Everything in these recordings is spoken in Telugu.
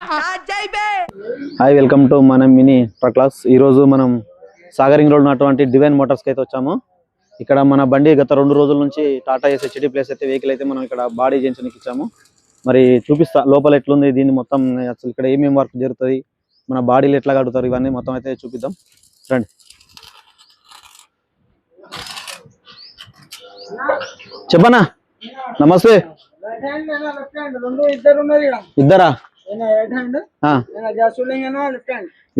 హాయ్ వెల్కమ్ టు మన మినీ ట్రక్ క్లాస్ ఈరోజు మనం సాగరింగ్ రోడ్ ఉన్నటువంటి డివైన్ మోటార్స్కి అయితే వచ్చాము. ఇక్కడ మన బండి గత రెండు రోజుల నుంచి టాటా ఎస్ హెచ్డి ప్లేస్ అయితే వెహికల్ అయితే మనం ఇక్కడ బాడీ జంక్షన్కి ఇచ్చాము. మరి చూపిస్తా లోపల ఎట్లుంది దీన్ని మొత్తం అసలు ఇక్కడ ఏమేమి వర్క్ జరుగుతుంది మన బాడీలు ఎట్లా కడుగుతారు ఇవన్నీ మొత్తం అయితే చూపిద్దాం. రండి. చెప్పనా? నమస్తే. ఇద్దరు?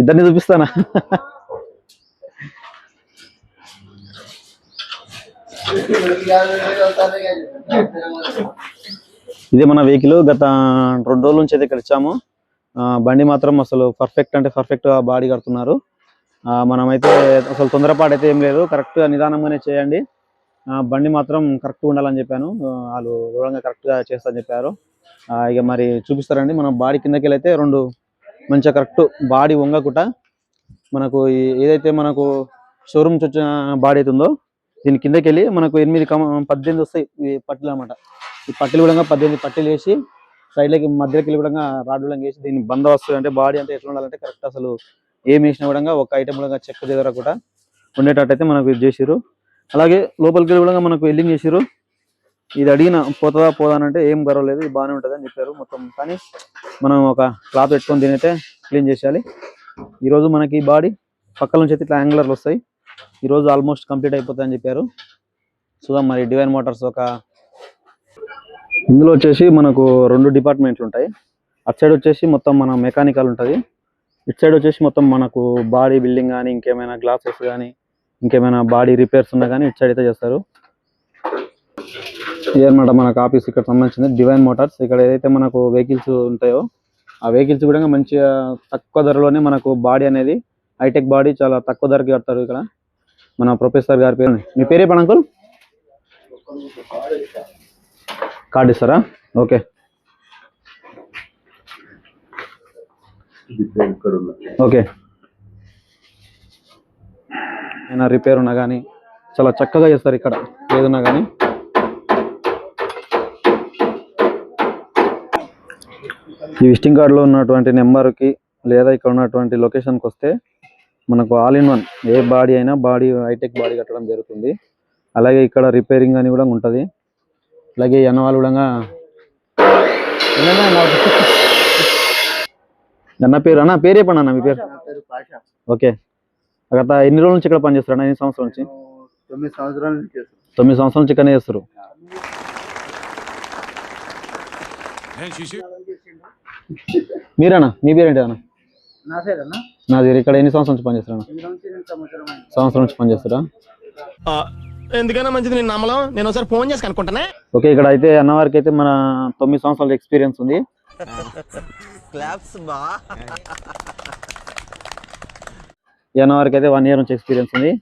ఇద్దరిని చూపిస్తానా? ఇదే మన వెహికల్ గత రెండు రోజుల నుంచి అయితే ఇక్కడ ఇచ్చాము. బండి మాత్రం అసలు పర్ఫెక్ట్ అంటే పర్ఫెక్ట్గా బాడీ కడుతున్నారు. మనమైతే అసలు తొందరపాటు అయితే ఏం లేదు. కరెక్ట్గా నిదానంగానే చేయండి. బండి మాత్రం కరెక్ట్ ఉండాలని చెప్పాను. వాళ్ళు దూరంగా కరెక్ట్గా చేస్తా అని చెప్పారు. ఇక మరి చూపిస్తారండి. మన బాడీ కిందకి వెళ్ళైతే రెండు మంచిగా కరెక్ట్ బాడీ వంగకుండా మనకు ఏదైతే మనకు షోరూమ్ వచ్చిన బాడీ అవుతుందో ఉందో దీని కిందకి వెళ్ళి మనకు ఎనిమిది కమ పద్దెనిమిది వస్తాయి ఈ పట్టిలు అనమాట ఈ పట్టిలు కూడా పద్దెనిమిది పట్టిలు వేసి సైడ్లకి మధ్యలోకి వెళ్ళి కూడా రాడ్ కూడా వేసి దీన్ని బంద వస్తుంది అంటే బాడీ అంతా ఎట్లా ఉండాలంటే కరెక్ట్ అసలు ఏం వేసినా కూడా ఒక ఐటమ్ కూడా చెక్క దగ్గర కూడా ఉండేటట్టు అయితే మనకు ఇది చేసిరు అలాగే లోపలికి వెళ్ళి కూడా మనకు ఎల్లింగ్ చేసిరు ఇది అడిగిన పోతుందా పోదా అంటే ఏం గర్వలేదు ఇది బాగానే ఉంటుంది అని చెప్పారు మొత్తం. కానీ మనం ఒక క్లాత్ పెట్టుకొని తినైతే క్లీన్ చేసేయాలి. ఈరోజు మనకి బాడీ పక్కల నుంచి అయితే ఇట్లా యాంగులర్లు వస్తాయి. ఈరోజు ఆల్మోస్ట్ కంప్లీట్ అయిపోతాయి అని చెప్పారు. చూద్దాం మరి డివైన్ మోటార్స్ ఒక ఇందులో వచ్చేసి మనకు రెండు డిపార్ట్మెంట్లు ఉంటాయి. అటు సైడ్ వచ్చేసి మొత్తం మన మెకానికల్ ఉంటుంది. ఇటు సైడ్ వచ్చేసి మొత్తం మనకు బాడీ బిల్డింగ్ కానీ ఇంకేమైనా గ్లాసెస్ కానీ ఇంకేమైనా బాడీ రిపేర్స్ ఉన్నా కానీ ఇటు సైడ్ అయితే చేస్తారు. ఇదన్నమాట మనకు ఆఫీస్ ఇక్కడ సంబంధించింది డివైన్ మోటార్స్. ఇక్కడ ఏదైతే మనకు వెహికల్స్ ఉంటాయో ఆ వెహికల్స్ కూడా మంచిగా తక్కువ ధరలోనే మనకు బాడీ అనేది హైటెక్ బాడీ చాలా తక్కువ ధరకి కడతారు ఇక్కడ. మన ప్రొఫెసర్ గారి పేరు మీ పేరే పని అంకుల్? కార్డు ఇస్తారా? ఓకే. ఓకే. ఏమైనా రిపేర్ ఉన్నా కానీ చాలా చక్కగా చేస్తారు ఇక్కడ. ఏదున్నా కానీ. ఈ విజిటింగ్ కార్డులో ఉన్నటువంటి నెంబర్కి లేదా ఇక్కడ ఉన్నటువంటి లొకేషన్కి వస్తే మనకు ఆల్ ఇన్ వన్ ఏ బాడీ అయినా బాడీ హైటెక్ బాడీ కట్టడం జరుగుతుంది. అలాగే ఇక్కడ రిపేరింగ్ అని కూడా ఉంటుంది. అలాగే ఎన్నవాళ్ళు కూడా అన్న. పేరు అన్న పేరు చెప్పండి అన్న మీ పేరు. ఓకే. గత ఎన్ని రోజుల నుంచి ఇక్కడ పనిచేస్తారు ఎన్ని సంవత్సరాల నుంచి? తొమ్మిది సంవత్సరాల నుంచి తొమ్మిది సంవత్సరాల నుంచి ఇక్కడనే చేస్తారు మీరన్నా మీ పేరు ఏంటి అన్న? నా నాది ఇక్కడ ఎన్ని సంవత్సరాల నుంచి పనిచేస్తారు సంవత్సరం. సంవత్సరం నుంచి పనిచేస్తారా? ఆ, ఎందుకైనా మంచిది నేను నమ్మలం? నేను ఒకసారి ఫోన్ చేసి కనుక్కుంటానే. ఓకే ఇక్కడ అయితే అన్నవారికి అయితే మన తొమ్మిది సంవత్సరాల ఎక్స్పీరియన్స్ ఉంది. ఈ అన్నవారికి అయితే వన్ ఇయర్ నుంచి ఎక్స్పీరియన్స్ ఉంది.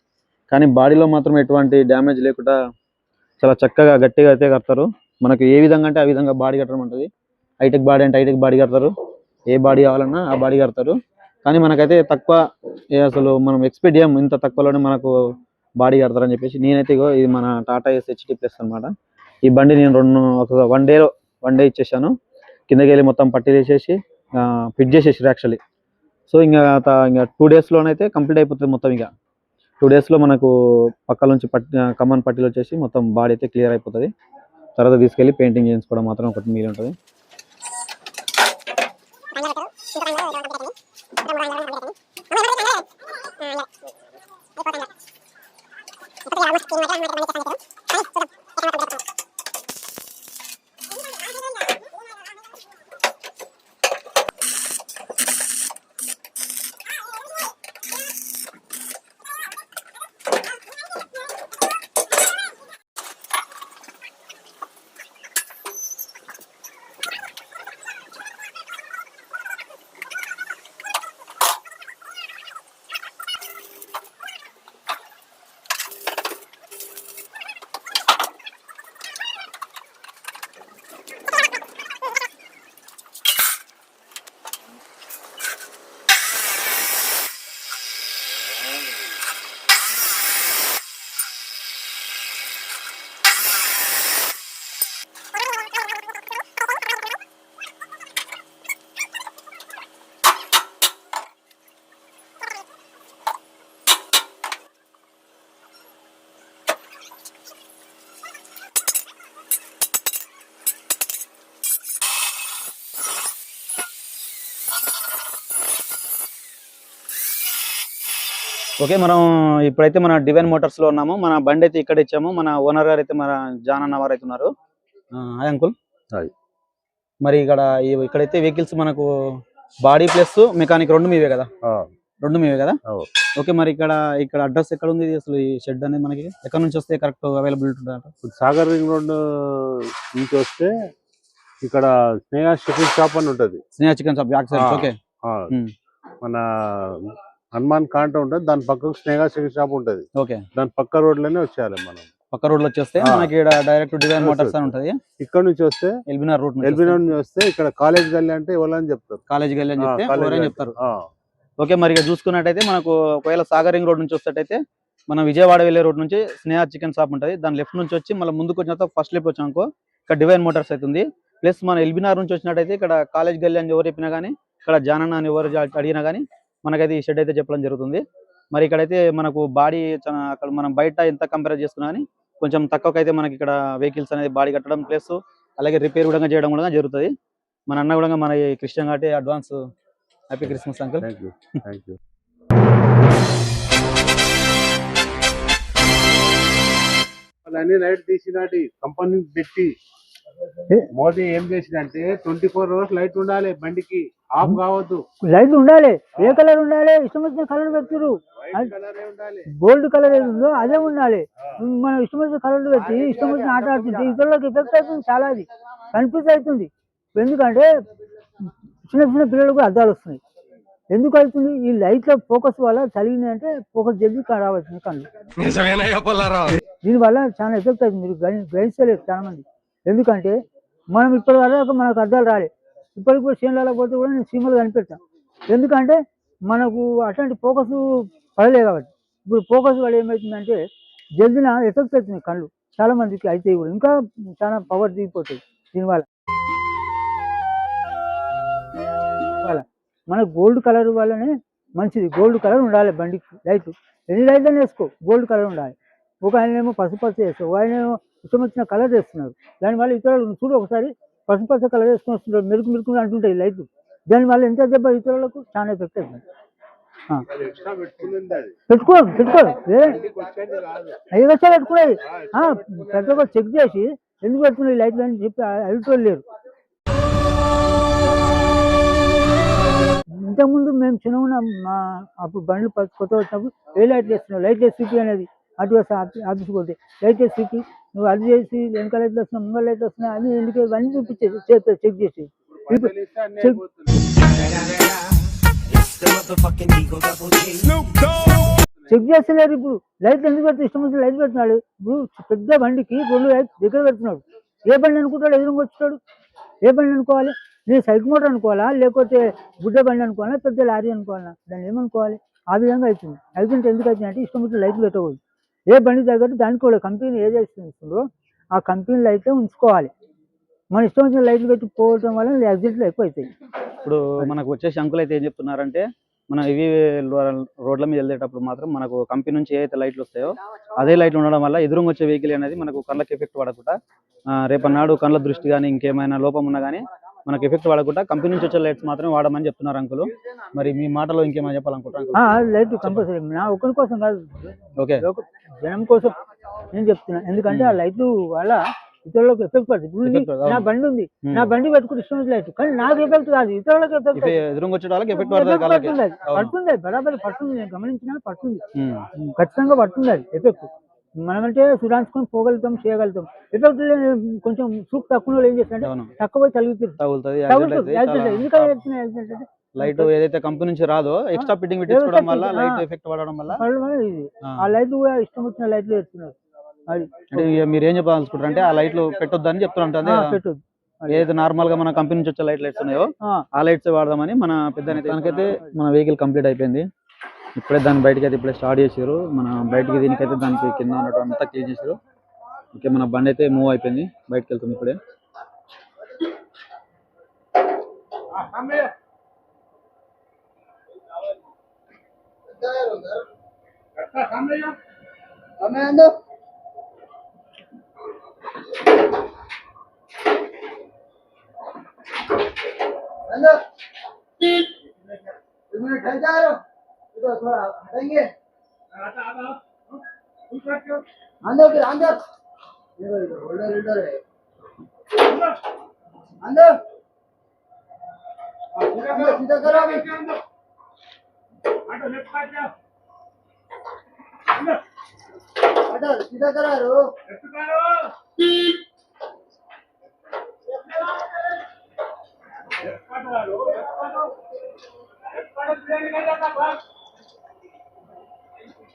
కానీ బాడీలో మాత్రం ఎటువంటి డ్యామేజ్ లేకుండా చాలా చక్కగా గట్టిగా అయితే కడతారు. మనకు ఏ విధంగా అంటే ఆ విధంగా బాడీ కట్టడం ఉంటుంది హైటెక్ బాడీ అంటే హైటెక్ బాడీ కడతారు. ఏ బాడీ కావాలన్నా ఆ బాడీ కడతారు. కానీ మనకైతే తక్కువ అసలు మనం ఎక్స్పెక్ట్ చేయం ఇంత తక్కువలోనే మనకు బాడీ కడతారని చెప్పేసి నేనైతే ఇగో ఇది మన టాటా ఎస్ హెచ్డి ప్లస్ అనమాట ఈ బండి నేను రెండు ఒక వన్ డే వన్ డే ఇచ్చేసాను. కిందకి వెళ్ళి మొత్తం పట్టీలు వేసేసి ఫిట్ చేసేసారు యాక్చువల్లీ సో ఇంకా ఇంకా టూ డేస్లోనైతే కంప్లీట్ అయిపోతుంది మొత్తం ఇక. టూ డేస్లో మనకు పక్కల నుంచి పట్టి కమ్మన్ పట్టీలు వచ్చేసి మొత్తం బాడీ అయితే క్లియర్ అయిపోతుంది. తర్వాత తీసుకెళ్ళి పెయింటింగ్ చేయించుకోవడం మాత్రం ఒకటి మీరు ఉంటుంది. panjang itu untuk yang baru yang kita ini. Kita mulai okay మనం ఇప్పుడైతే మన డివైన్ మోటార్స్లో ఉన్నాము. మన బండి అయితే ఇక్కడ ఇచ్చాము. మన ఓనర్ గారు అయితే మన జాన్ అన్న వారు అయితే ఉన్నారు హాయ్ అంకుల్. మరి ఇక్కడ ఇక్కడైతే వెహికల్స్ మనకు బాడీ ప్లస్ మెకానిక్ రెండు మీవే కదా? రెండు మీవే కదా. ఓకే మరి ఇక్కడ ఇక్కడ అడ్రస్ ఎక్కడ ఉంది అసలు ఈ షెడ్ అనేది మనకి ఎక్కడ నుంచి వస్తే కరెక్ట్ అవైలబిలిటీ ఉంటుంది సాగర్ రింగ్ రోడ్ నుంచి వస్తే ఇక్కడ స్నేహ చికెన్ షాప్ అని ఉంటది. Sneha chicken shop back side. Okay. మన హనుమాన్ కాంట ఉంటది దాని పక్కకు స్నేహ చికెన్ షాప్ ఉంటది. ఓకే. దాని పక్క రోడ్లోనే వచ్చేయాలి మనం. పక్క రోడ్లో వచ్చేస్తే. మనకి డైరెక్ట్ డివైన్ వస్తుంది. మోటార్స్ అని ఉంటది. ఇక్కడ నుంచి వస్తే ఎల్బినార్ రూట్ ఎల్బీ నుంచి వస్తే ఇక్కడ కాలేజ్ గల్లీ అంటే ఎవరని చెప్తారు. కాలేజీకి వెళ్ళి అని చెప్తే కాలేజ్ గల్లీ. చెప్తారు. ఓకే మరి ఇక చూసుకున్నట్టయితే మనకు ఒకవేళ సాగర్ రింగ్ రోడ్ నుంచి వస్తేటైతే మనం విజయవాడ వెళ్ళే రోడ్ నుంచి స్నేహ చికెన్ షాప్ ఉంటుంది. దాని లెఫ్ట్ నుంచి వచ్చి మళ్ళీ ముందుకు వచ్చిన తర్వాత ఫస్ట్ లెఫ్ట్ వచ్చామనుకో ఇక్కడ డివైన్ మోటార్స్ అవుతుంది. ప్లస్ మన ఎల్బినార్ నుంచి వచ్చినట్టయితే ఇక్కడ కాలేజ్ గల్లీ అని ఎవరు చెప్పినా కానీ ఇక్కడ జానన్న అని ఎవరు అడిగినా కానీ మనకైతే ఈ షెడ్ అయితే చెప్పడం జరుగుతుంది. మరి ఇక్కడైతే మనకు బాడీ అక్కడ మనం బయట ఎంత కంపేర్ చేసుకున్నా కానీ కొంచెం తక్కువకైతే మనకి ఇక్కడ వెహికల్స్ అనేది బాడీ కట్టడం ప్లస్ అలాగే రిపేర్ కూడా చేయడం కూడా జరుగుతుంది. మన అన్న కూడా మన క్రిస్టియన్ కాబట్టి advance happy Christmas uncle thank you thank you అన్ని లైట్ తీసినటి కంపెనీ పెట్టి మోదీ ఏం చేసిందంటే ట్వంటీ ఫోర్ అవర్స్ లైట్ ఉండాలి బండికి. ఆఫ్ కావద్దు. లైట్ ఉండాలి. ఏ కలర్ ఉండాలి? ఇష్టం వచ్చిన కలర్ పెడుతురు వైట్ కలర్ ఉండాలి. గోల్డ్ కలర్ ఏది ఉందో అదే ఉండాలి. మనం ఇష్టం వచ్చిన కలర్ పెట్టి ఇష్టం వచ్చిన ఆట ఆడుతుంటే ఇతరులకు ఎఫెక్ట్ అవుతుంది చాలా అది. కన్ఫ్యూజ్ అవుతుంది. ఎందుకంటే చిన్న చిన్న పిల్లలకు అద్దాలు వస్తున్నాయి. ఎందుకు అవుతుంది? ఈ లైట్ల ఫోకస్ వల్ల చలిగింది అంటే ఫోకస్ జల్దీ రావాల్సింది కళ్ళు. దీనివల్ల చాలా ఎఫెక్ట్ అవుతుంది. మీరు గ్రహి- గ్రహిస్తలేరు చాలా మంది ఎందుకంటే మనం ఇప్పటి వరకు మనకు అర్థాలు రాలే. ఇప్పటికి కూడా సీన్లలో పోతే కూడా నేను సీమలు కనిపెడతాను ఎందుకంటే మనకు అట్లాంటి ఫోకస్ పడలే కాబట్టి. ఇప్పుడు ఫోకస్ వల్ల ఏమవుతుందంటే జల్దిన ఎఫెక్ట్ అవుతుంది కళ్ళు. చాలా మందికి అయితే కూడా. ఇంకా చాలా పవర్ దిగిపోతుంది దీనివల్ల వల్ల మన గోల్డ్ కలర్ వల్లనే మంచిది. గోల్డ్ కలర్ ఉండాలి బండికి. లైట్. ఎన్ని లైట్లు వేసుకో. గోల్డ్ కలర్ ఉండాలి. ఒక ఆయనేమో పసుపచ్చ వేస్తారు ఒక ఆయనేమో ఇష్టం వచ్చిన కలర్ వేస్తున్నారు. దానివల్ల ఇతరులు చూడు ఒకసారి పసుపచ్చ కలర్ వేసుకొని వస్తున్నారు మెరుగు మెరుగు అంటుంటాయి లైట్లు. దానివల్ల ఎంత దెబ్బ ఇతరులకు? చాలా ఎఫెక్ట్ అవుతుంది పెట్టుకోరు పెట్టుకోరు ఐదు లక్షలు పెట్టుకునేది. ఆ, ప్రతి ఒక్కరు చెక్ చేసి ఎందుకు పెట్టుకున్నాయి లైట్లు అని చెప్పి అడుగుతూ లేరు. ఇంతకుముందు మేము చిన్న ఉన్నాం మా అప్పుడు బండ్లు కొత్త వచ్చినప్పుడు ఏ లైట్లు వేస్తున్నావు? లైట్ వేసి అనేది. ఆఫీ- ఆఫీస్కి పోతే లైట్ వేసి చూపి నువ్వు అది చేసి వెనక లైట్లు వస్తున్నావు ముంగ లైట్లు వస్తున్నాయి అని ఎందుకు ఇవన్నీ చూపించేది చేస్తారు చెక్ చేసి అన్నీ చెక్ చేస్తలేరు ఇప్పుడు. లైట్ ఎందుకు పెడితే ఇష్టం వచ్చిన లైట్ పెడుతున్నాడు. ఇప్పుడు పెద్ద బండికి రెండు లైట్ దగ్గర పెడుతున్నాడు. ఏ బండి అనుకుంటాడు ఎదురుగా వచ్చాడు ఏ బండి అనుకోవాలి? నేను సైకిల్ మోటార్ అనుకోవాలా? లేకపోతే గుడ్డ బండి అనుకోవాలా? పెద్ద లారీ అనుకోవాలా? దాన్ని ఏమనుకోవాలి? ఆ విధంగా అవుతుంది అవుతుంటే ఎందుకు అవుతుంది అంటే ఇష్టం వచ్చిన లైట్లు పెట్టకూడదు. ఏ బండి తగ్గట్టు దానికి కూడా కంపెనీ ఏదైతే ఇస్తుందో ఆ కంపెనీ లైట్లే ఉంచుకోవాలి. మన ఇష్టం వచ్చిన లైట్లు పెట్టి పోవటం వల్ల యాక్సిడెంట్లు ఎక్కువ అవుతాయి ఇప్పుడు మనకు వచ్చేసి అంకుల్ అయితే ఏం చెప్తున్నారంటే మనం ఇవి రోడ్ల మీద వెళ్ళేటప్పుడు మాత్రం మనకు కంపెనీ నుంచి ఏదైతే లైట్లు వస్తాయో అదే లైట్లు ఉండడం వల్ల ఎదురుగా వచ్చే వెహికల్ అనేది మనకు కళ్ళకి ఎఫెక్ట్ పడకుండా రేపన్నాడు కళ్ళ దృష్టి కానీ ఇంకేమైనా లోపం ఉన్నా కానీ మనకు ఎఫెక్ట్ పడకుండా కంపెనీ నుంచి వచ్చే లైట్స్ మాత్రమే వాడమని చెప్తున్నారు అంకుల్ మరి మీ మాటలో ఇంకేమైనా చెప్పాలనుకుంటారు ఆ, లైట్ కంపల్సరీ నా ఒకరి కోసం కాదు. ఓకే. జనం కోసం నేను చెప్తున్నా. ఎందుకంటే ఆ లైట్లు వల్ల ఇతరులకు ఎఫెక్ట్ పడుతుంది పడుతుంది, నా. బండి ఉంది. నా బండి పెట్టుకుని ఇష్టం లైట్. కానీ నాకు ఎఫెక్ట్ కాదు. ఇతరులకు ఎఫెక్ట్ ఎఫెక్ట్ పడుతుంది. పడుతుంది. బరాబర్ పడుతుంది. నేను గమనించినా పడుతుంది. ఉమ్. ఖచ్చితంగా పడుతుంది. అది ఎఫెక్ట్ మనమంటే సురాన్సుకొని పోగలుగుతాం చేయగలుగుతాం. ఎఫెక్ట్ కొంచెం సూప్ తక్కువ ఏం చేస్తారంటే తక్కువ తగులుతుంది. తగులుతుంది. లైట్ ఏదైతే కంపెనీ నుంచి రాదో ఎక్స్ట్రా ఫిట్టింగ్ పెట్టించుకోవడం వల్ల లైట్. ఎఫెక్ట్ పడడం వల్ల? ఆ. లైట్లు కూడా ఇష్టం వచ్చిన లైట్లు వేస్తున్నారు. అది. అంటే మీరు ఏం చెప్పాలనుకుంటారు అంటే ఆ లైట్లు పెట్టొద్దని చెప్తున్నారు పెట్టొద్దు. ఏదైతే నార్మల్గా మన కంపెనీ నుంచి వచ్చే లైట్ లైట్స్ ఉన్నాయో ఆ. లైట్స్ వాడదామని మన పెద్ద దానికైతే మన వెహికల్ కంప్లీట్ అయిపోయింది. ఇప్పుడే దాన్ని బయటకి అయితే ఇప్పుడే స్టార్ట్ చేసారు మన బయటకి దీనికైతే దానికి కింద ఉండటం అంతా క్లీన్ చేశారు ఓకే మన బండి అయితే మూవ్ అయిపోయింది. బయటకు వెళ్తుంది ఇప్పుడే. హలో इधर थोड़ा हटेंगे अंदर फिर अंदर इधर इधर है अंदर अंदर सीधा करो अभी अंदर सीधा करा रो Let's go.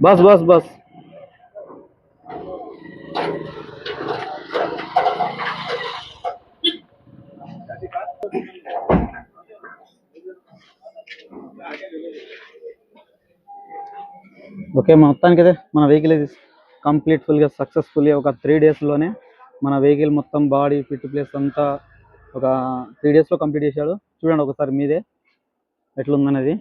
बस बस बस ఓకే మొత్తానికి అయితే మన వెహికల్ ఇది కంప్లీట్ ఫుల్గా సక్సెస్ఫుల్లీ ఒక త్రీ డేస్లోనే మన వెహికల్ మొత్తం బాడీ ఫిట్ ప్లేస్ అంతా ఒక త్రీ డేస్లో కంప్లీట్ చేశాడు చూడండి ఒకసారి మీదే ఎట్లుందనేది